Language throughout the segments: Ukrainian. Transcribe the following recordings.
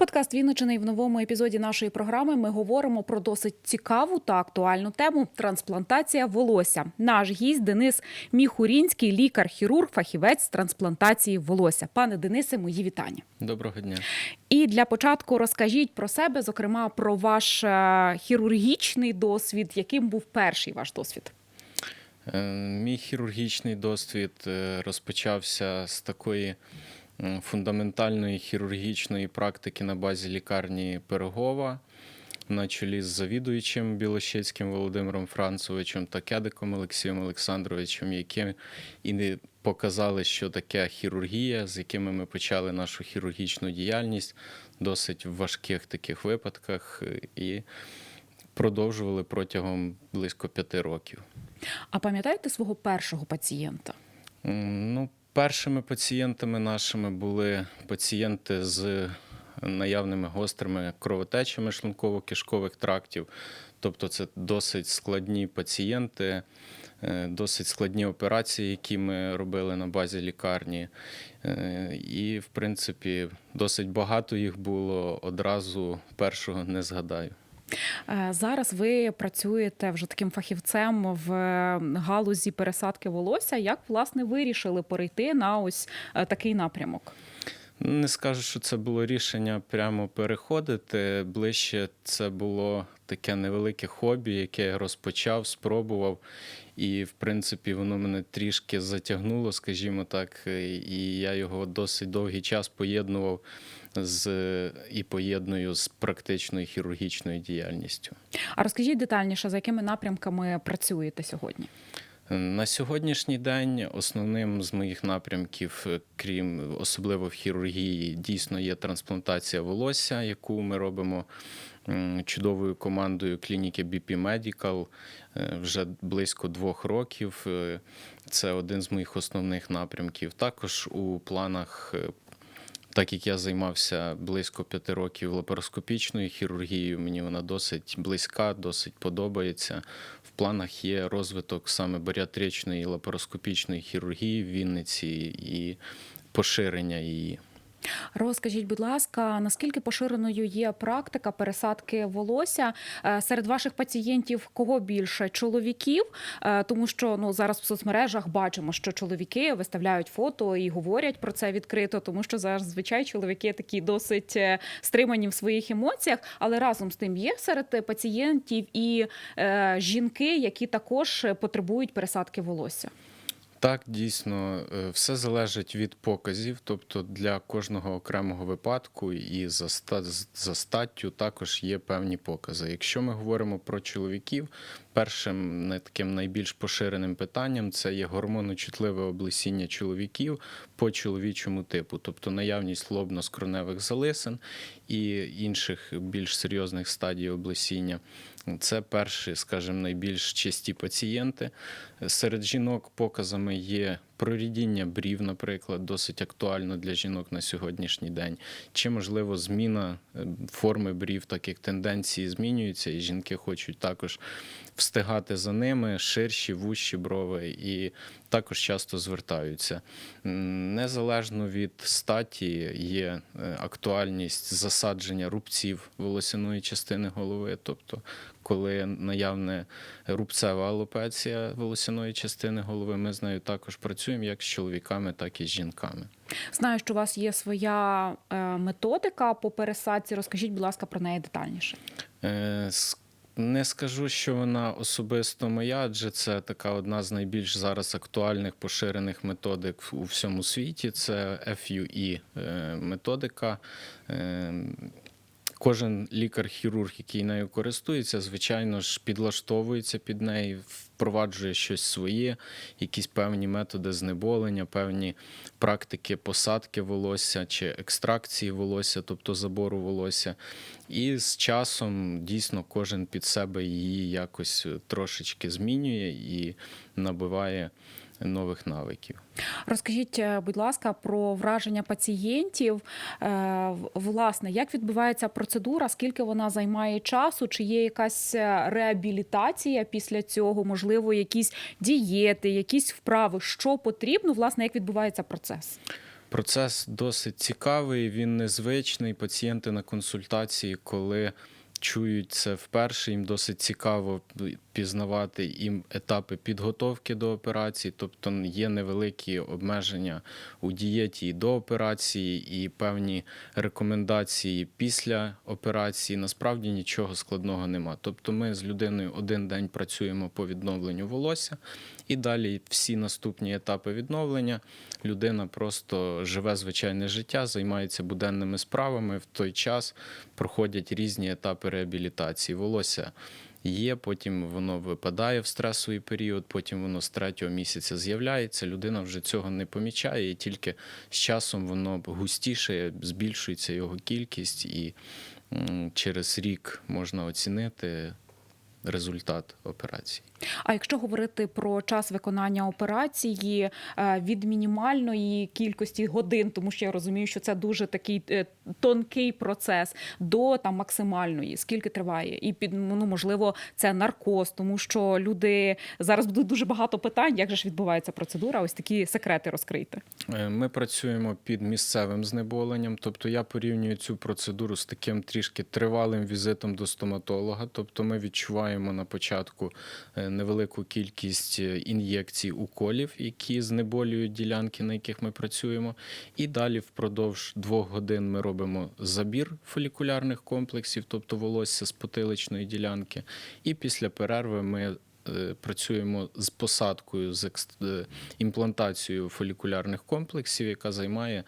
Подкаст Вінничини і в новому епізоді нашої програми ми говоримо про досить цікаву та актуальну тему трансплантація волосся. Наш гість Денис Міхурінський, лікар-хірург, фахівець з трансплантації волосся. Пане Денисе, мої вітання. Доброго дня. І для початку розкажіть про себе, зокрема про ваш е, хірургічний досвід. Яким був перший ваш досвід? Е, Мій хірургічний досвід е, розпочався з такої фундаментальної хірургічної практики на базі лікарні Пирогова на чолі з завідуючим Білощецьким Володимиром Францовичем та кедиком Олексієм Олександровичем, які і не показали, що таке хірургія, з якими ми почали нашу хірургічну діяльність досить в важких таких випадках е, і продовжували протягом близько п'яти років. А пам'ятаєте свого першого пацієнта? Ну, першими пацієнтами нашими були пацієнти з наявними гострими кровотечами шлунково-кишкових трактів. Тобто це досить складні пацієнти, е, досить складні операції, які ми робили на базі лікарні. Е, І, в принципі, досить багато їх було одразу першого не згадаю. Е, Зараз ви працюєте вже таким фахівцем в галузі пересадки волосся. Як власне вирішили перейти на ось е, такий напрямок? Не скажу, що це було рішення прямо переходити. Ближче це було таке невелике хобі, яке я розпочав, спробував. І, в принципі, воно мене трішки затягнуло, скажімо так, і я його досить довгий час поєднував з і поєдную з практичною хірургічною діяльністю. А розкажіть детальніше, за якими напрямками працюєте сьогодні? На сьогоднішній день основним з моїх напрямків, е, крім особливо в хірургії, дійсно є трансплантація волосся, яку ми робимо чудовою командою клініки BP Medical е, вже близько двох років. Е, Це один з моїх основних напрямків. Також у планах. е, Так як я займався близько п'яти років лапароскопічною хірургією, мені вона досить близька, досить подобається. В планах є розвиток саме баріатричної лапароскопічної хірургії в Вінниці і поширення її. Розкажіть, будь ласка, наскільки поширеною є практика пересадки волосся Е, серед ваших пацієнтів? Кого більше чоловіків? Е, Тому що ну зараз в соцмережах бачимо, що чоловіки виставляють фото і говорять про це відкрито, тому що зазвичай чоловіки такі досить е, стримані в своїх емоціях. Але разом з тим є серед пацієнтів і жінки, які також потребують пересадки волосся. Так, дійсно, е, все залежить від показів, тобто для кожного окремого випадку і за, за статтю також є певні покази. Якщо ми говоримо про чоловіків, першим таким найбільш поширеним питанням це є гормоночутливе облесіння чоловіків по чоловічому типу, тобто наявність лобно-скроневих залисин і інших більш серйозних стадій облесіння. Це перші, скажімо, найбільш часті пацієнти. Серед жінок показами є прорідіння брів, наприклад, досить актуально для жінок на сьогоднішній день. Чи можливо зміна е, форми брів, так як тенденції змінюються, і жінки хочуть також встигати за ними, ширші, вущі брови, і також часто звертаються. Незалежно від статі є е, актуальність засадження рубців волосяної частини голови, тобто коли наявне рубцева алопеція волосяної частини голови, ми з нею також працюємо як з чоловіками, так і з жінками. Знаю, що у вас є своя е, методика по пересадці. Розкажіть, будь ласка, про неї детальніше. Е, Не скажу, що вона особисто моя, адже це така одна з найбільш зараз актуальних поширених методик у всьому світі. Це FUE е, методика. Кожен лікар-хірург, який нею користується, звичайно ж підлаштовується під неї, впроваджує щось своє, якісь певні методи знеболення, певні практики посадки волосся чи екстракції волосся, тобто забору волосся. І з часом дійсно кожен під себе її якось трошечки змінює і набиває нових навиків. Розкажіть, е, будь ласка, про враження пацієнтів. Е, Власне, як відбувається процедура, скільки вона займає часу? Чи є якась е, реабілітація після цього? Можливо, якісь дієти, якісь вправи? Що потрібно? Власне, як відбувається процес? Процес досить цікавий, він незвичний. Пацієнти на консультації, коли чують це вперше, їм досить цікаво пізнавати їм етапи підготовки до операції, тобто є невеликі обмеження у дієті і до операції, і певні рекомендації після операції. Насправді нічого складного нема. Тобто ми з людиною один день працюємо по відновленню волосся, і далі всі наступні етапи відновлення людина просто живе звичайне життя, займається буденними справами. В той час проходять різні етапи реабілітації. Волосся є, потім воно випадає в стресовий період, потім воно з третього місяця з'являється. Людина вже цього не помічає, і тільки з часом воно густіше, збільшується його кількість, і через рік можна оцінити результат операції. А якщо говорити про час виконання операції е, від мінімальної кількості годин, тому що я розумію, що це дуже такий е, тонкий процес, до там максимальної, скільки триває, і під ну можливо це наркоз, тому що люди зараз буде дуже багато питань, як же ж відбувається процедура. Ось такі секрети розкрийте. Е, Ми працюємо під місцевим знеболенням, тобто я порівнюю цю процедуру з таким трішки тривалим візитом до стоматолога. Тобто ми відчуваємо на початку невелику кількість е, ін'єкцій уколів, які знеболюють ділянки, на яких ми працюємо. І далі впродовж двох годин ми робимо забір фолікулярних комплексів, тобто волосся з потиличної ділянки. І після перерви ми е, працюємо з посадкою, з е, імплантацією фолікулярних комплексів, яка займає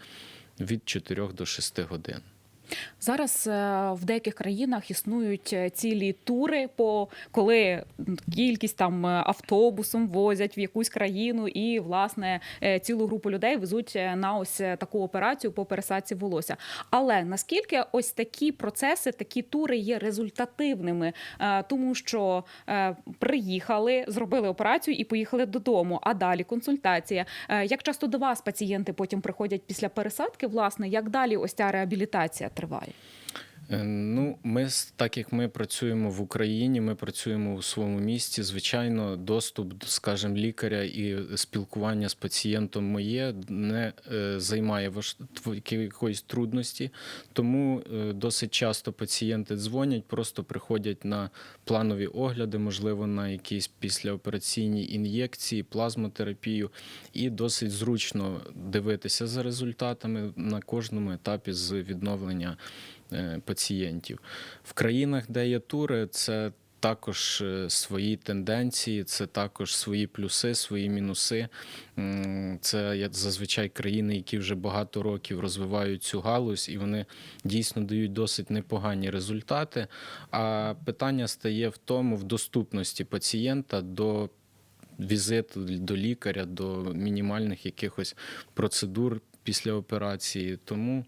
від 4 до 6 годин. Зараз е, в деяких країнах існують е, цілі тури, по коли кількість там е, автобусом возять в якусь країну, і власне цілу групу людей везуть на ось таку операцію по пересадці волосся. Але наскільки ось такі процеси, такі тури є результативними, тому що приїхали, зробили операцію і поїхали додому. А далі консультація. Як часто до вас пацієнти потім приходять після пересадки? Власне, як далі ось ця реабілітація триває? Е, Ну, ми так як ми працюємо в Україні, ми працюємо у своєму місті. Звичайно, доступ, до, скажімо, лікаря і спілкування з пацієнтом моє не е, займає якоїсь трудності. Тому е, досить часто пацієнти дзвонять, просто приходять на планові огляди, можливо, на якісь післяопераційні ін'єкції, плазмотерапію, і досить зручно дивитися за результатами на кожному етапі з відновлення пацієнтів. В країнах, де є тури, це також е, свої тенденції, це також свої плюси, свої мінуси. Це зазвичай країни, які вже багато років розвивають цю галузь, і вони дійсно дають досить непогані результати. А питання стає в тому, в доступності пацієнта до візиту до лікаря, до мінімальних якихось процедур після операції. Тому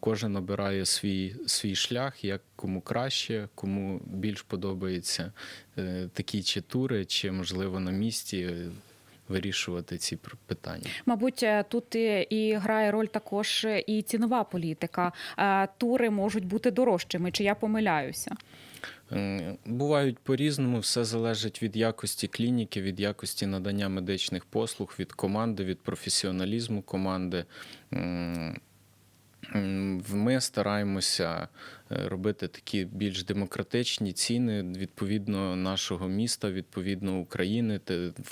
кожен обирає свій, свій шлях, як кому краще, кому більш подобається е, такі чи тури, чи можливо на місці. Вирішувати ці питання. Мабуть, е, тут і- грає роль також е, і цінова політика. Е, Тури можуть бути дорожчими. Чи я помиляюся? Бувають по-різному, все залежить від якості клініки, від якості надання медичних послуг, від команди, від професіоналізму команди. Ми стараємося е, робити такі більш демократичні ціни відповідно нашого міста, відповідно України,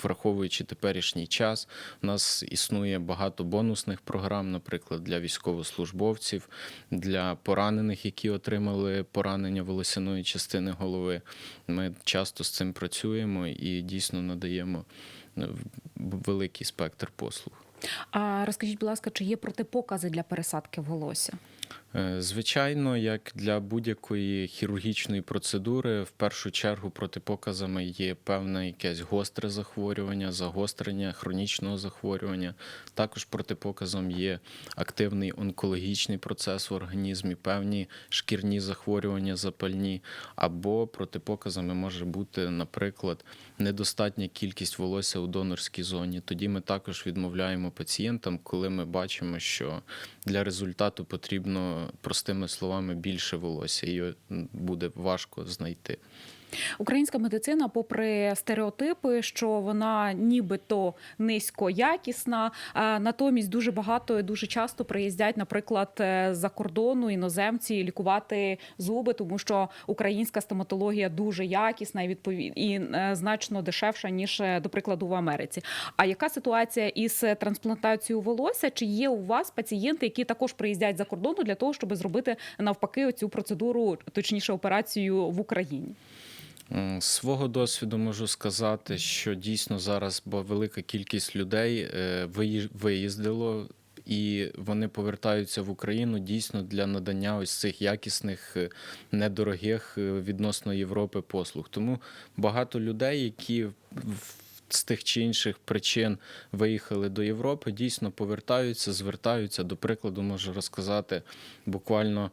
враховуючи теперішній час. У нас існує багато бонусних програм, наприклад, для військовослужбовців, для поранених, які отримали поранення волосяної частини голови. Ми часто з цим працюємо і дійсно надаємо е, великий спектр послуг. А розкажіть, будь ласка, чи є протипокази для пересадки волосся? Е, Звичайно, як для будь-якої хірургічної процедури, в першу чергу протипоказами є певне якесь гостре захворювання, загострення хронічного захворювання. Також протипоказом є активний онкологічний процес в організмі, певні шкірні захворювання запальні, або протипоказами може бути, наприклад, недостатня кількість волосся у донорській зоні. Тоді ми також відмовляємо пацієнтам, коли ми бачимо, що для результату потрібно простими словами більше волосся, і буде важко знайти. Українська медицина, попри стереотипи, що вона нібито низькоякісна, а натомість дуже багато і дуже часто приїздять, наприклад, е, за кордону іноземці лікувати зуби, тому що українська стоматологія дуже якісна і відповід і е, значно дешевша ніж, е, до прикладу, в Америці. А яка ситуація із трансплантацією волосся? Чи є у вас пацієнти, які також приїздять за кордону для того, щоб зробити навпаки цю процедуру, точніше операцію в Україні? З свого досвіду можу сказати, що дійсно зараз бо велика кількість людей е, виїздило. І вони повертаються в Україну дійсно для надання ось цих якісних, е, недорогих е, відносно Європи послуг. Тому багато людей, які з тих чи інших причин виїхали до Європи, дійсно повертаються, звертаються. До прикладу, можу розказати буквально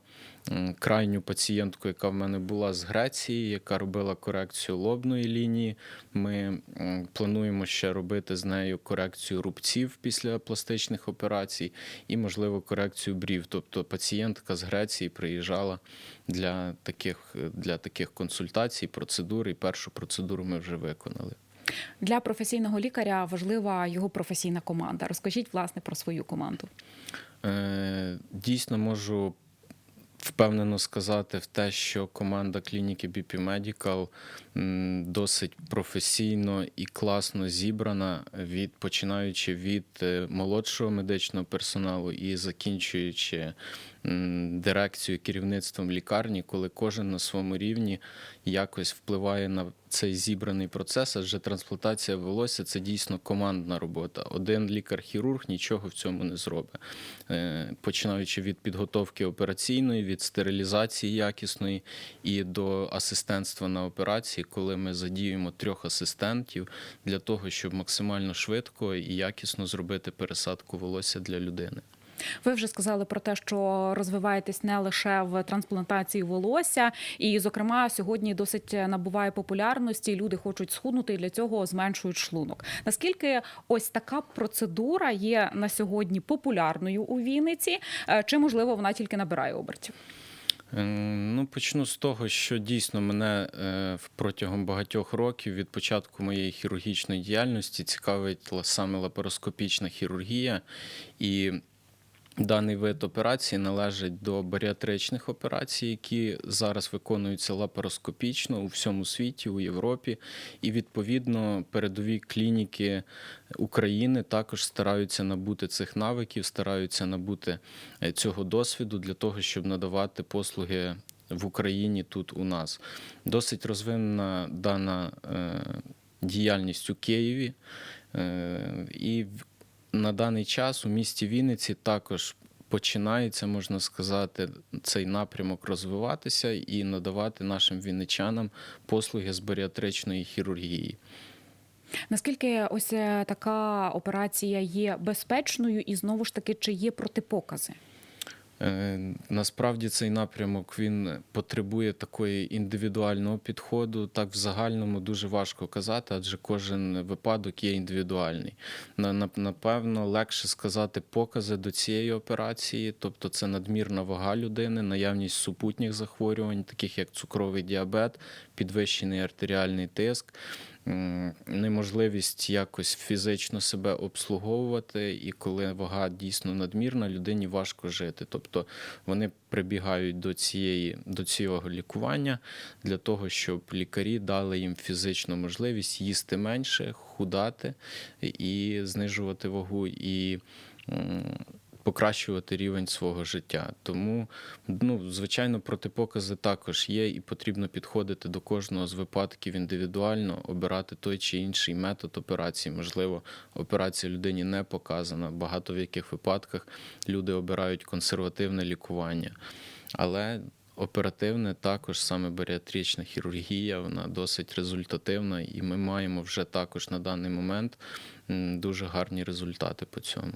крайню пацієнтку, яка в мене була з Греції, яка робила корекцію лобної лінії. Ми плануємо ще робити з нею корекцію рубців після пластичних операцій і, можливо, корекцію брів. Тобто пацієнтка з Греції приїжджала для таких, для таких консультацій, процедур, і першу процедуру ми вже виконали. Для професійного лікаря важлива його професійна команда. Розкажіть власне про свою команду. Е, Дійсно можу впевнено сказати в те, що команда клініки BP Medical досить професійно і класно зібрана, від починаючи від е, молодшого медичного персоналу і закінчуючи дирекцією керівництвом лікарні, коли кожен на своєму рівні якось впливає на цей зібраний процес, адже трансплантація волосся це дійсно командна робота. Один лікар-хірург нічого в цьому не зробить. Е, Починаючи від підготовки операційної, від стерилізації якісної і до асистентства на операції, коли ми задіюємо трьох асистентів для того, щоб максимально швидко і якісно зробити пересадку волосся для людини. Ви вже сказали про те, що розвиваєтесь не лише в трансплантації волосся, і, зокрема, сьогодні досить набуває популярності. Люди хочуть схуднути і для цього зменшують шлунок. Наскільки ось така процедура є на сьогодні популярною у Вінниці, Е, чи можливо вона тільки набирає обертів? Е, Ну, почну з того, що дійсно мене е, протягом багатьох років від початку моєї хірургічної діяльності цікавить саме лапароскопічна хірургія. І даний вид операції належить до баріатричних операцій, які зараз виконуються лапароскопічно у всьому світі, у Європі. І відповідно передові клініки України також стараються набути цих навиків, стараються набути е, цього досвіду для того, щоб надавати послуги в Україні тут у нас. Досить розвинена дана е, діяльність у Києві. Е, і на даний час у місті Вінниці також починається, можна сказати, цей напрямок розвиватися і надавати нашим вінничанам послуги з баріатричної хірургії. Наскільки ось е, така операція є безпечною, і знову ж таки, чи є протипокази? Е, Насправді цей напрямок він потребує такої індивідуального підходу. Так в загальному дуже важко казати, адже кожен випадок є індивідуальний. На- на- Напевно, легше сказати покази до цієї операції, тобто це надмірна вага людини, наявність супутніх захворювань, таких як цукровий діабет, підвищений артеріальний тиск. Неможливість якось фізично себе обслуговувати, і коли вага дійсно надмірна, людині важко жити. Тобто вони прибігають до цієї до цього лікування для того, щоб лікарі дали їм фізичну можливість їсти менше, худати і знижувати вагу і покращувати рівень свого життя. Тому, ну, звичайно, протипокази також є, і потрібно підходити до кожного з випадків індивідуально, обирати той чи інший метод операції. Можливо, операція людині не показана. Багато в яких випадках люди обирають консервативне лікування. Але оперативне також саме баріатрична хірургія, вона досить результативна, і ми маємо вже також на даний момент дуже гарні результати по цьому.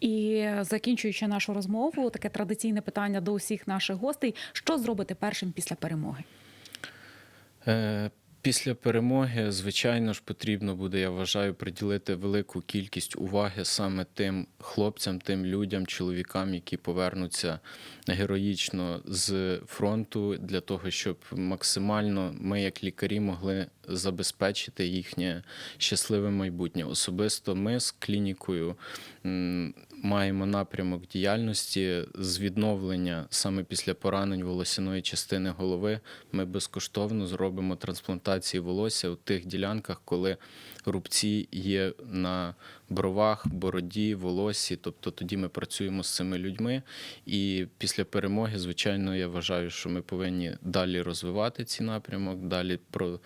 І закінчуючи нашу розмову, таке традиційне питання до усіх наших гостей: що зробити першим після перемоги? Е, Після перемоги, звичайно ж, потрібно буде, я вважаю, приділити велику кількість уваги саме тим хлопцям, тим людям, чоловікам, які повернуться героїчно з фронту, для того, щоб максимально ми, як лікарі, могли забезпечити їхнє щасливе майбутнє. Особисто ми з клінікою маємо напрямок діяльності з відновлення саме після поранень волосяної частини голови. Ми безкоштовно зробимо трансплантації волосся у тих ділянках, коли рубці є на бровах, бороді, волосі. Тобто тоді ми працюємо з цими людьми. І після перемоги, звичайно, я вважаю, що ми повинні далі розвивати ці напрямок, далі про.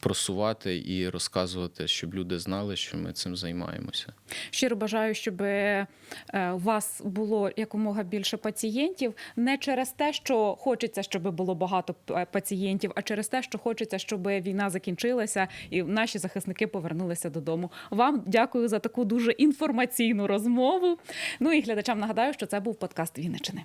Просувати і розказувати, щоб люди знали, що ми цим займаємося. Щиро бажаю, щоб е, у вас було якомога більше пацієнтів, не через те, що хочеться, щоб було багато пацієнтів, а через те, що хочеться, щоб війна закінчилася і наші захисники повернулися додому. Вам дякую за таку дуже інформаційну розмову. Ну і глядачам нагадаю, що це був подкаст Вінничини.